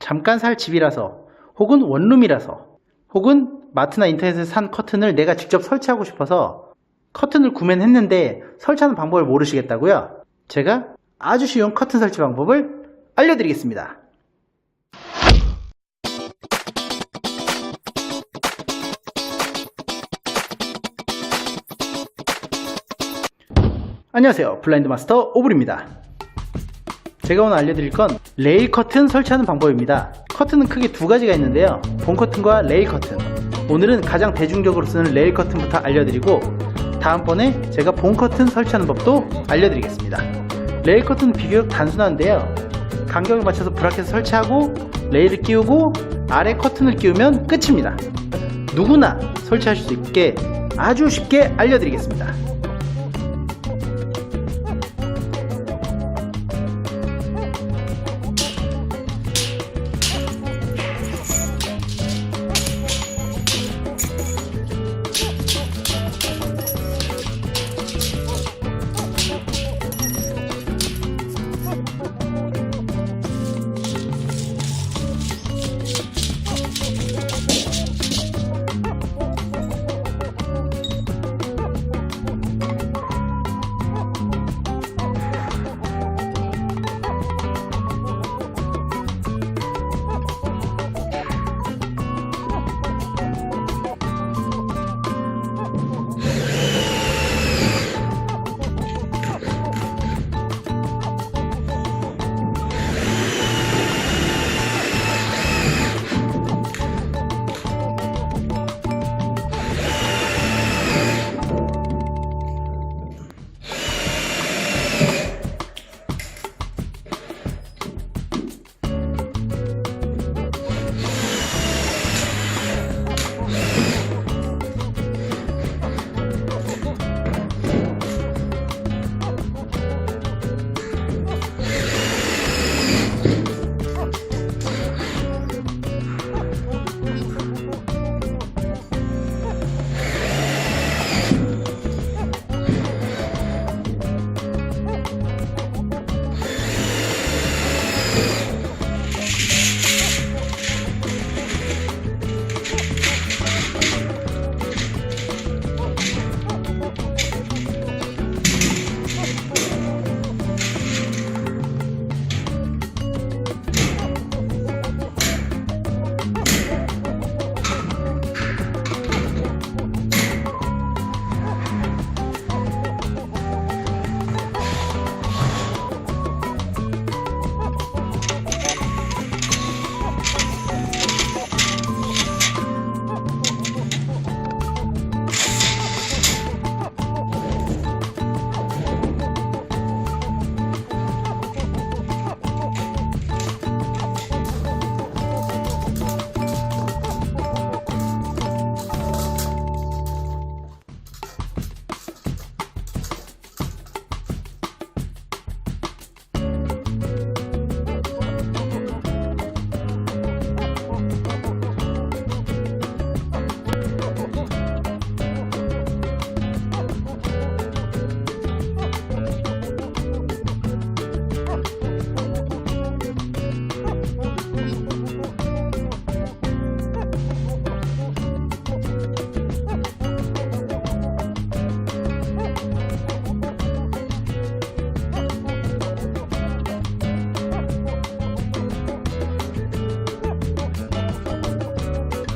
잠깐 살 집이라서 혹은 원룸이라서 혹은 마트나 인터넷에서 산 커튼을 내가 직접 설치하고 싶어서 커튼을 구매는 했는데 설치하는 방법을 모르시겠다고요? 제가 아주 쉬운 커튼 설치 방법을 알려드리겠습니다. 안녕하세요. 블라인드 마스터 오블입니다. 제가 오늘 알려드릴 건 레일 커튼 설치하는 방법입니다. 커튼은 크게 두 가지가 있는데요. 본 커튼과 레일 커튼. 오늘은 가장 대중적으로 쓰는 레일 커튼부터 알려드리고 다음번에 제가 본 커튼 설치하는 법도 알려드리겠습니다. 레일 커튼은 비교적 단순한데요. 간격을 맞춰서 브라켓을 설치하고 레일을 끼우고 아래 커튼을 끼우면 끝입니다. 누구나 설치하실 수 있게 아주 쉽게 알려드리겠습니다.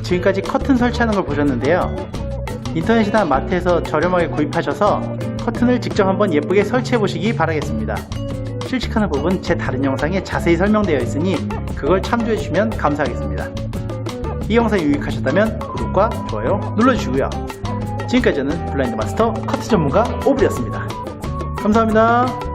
지금까지 커튼 설치하는 걸 보셨는데요. 인터넷이나 마트에서 저렴하게 구입하셔서 커튼을 직접 한번 예쁘게 설치해 보시기 바라겠습니다. 실측하는 부분 제 다른 영상에 자세히 설명되어 있으니 그걸 참조해 주시면 감사하겠습니다. 이 영상이 유익하셨다면 구독과 좋아요 눌러주시고요. 지금까지 저는 블라인드 마스터 커트 전문가 오블이었습니다. 감사합니다.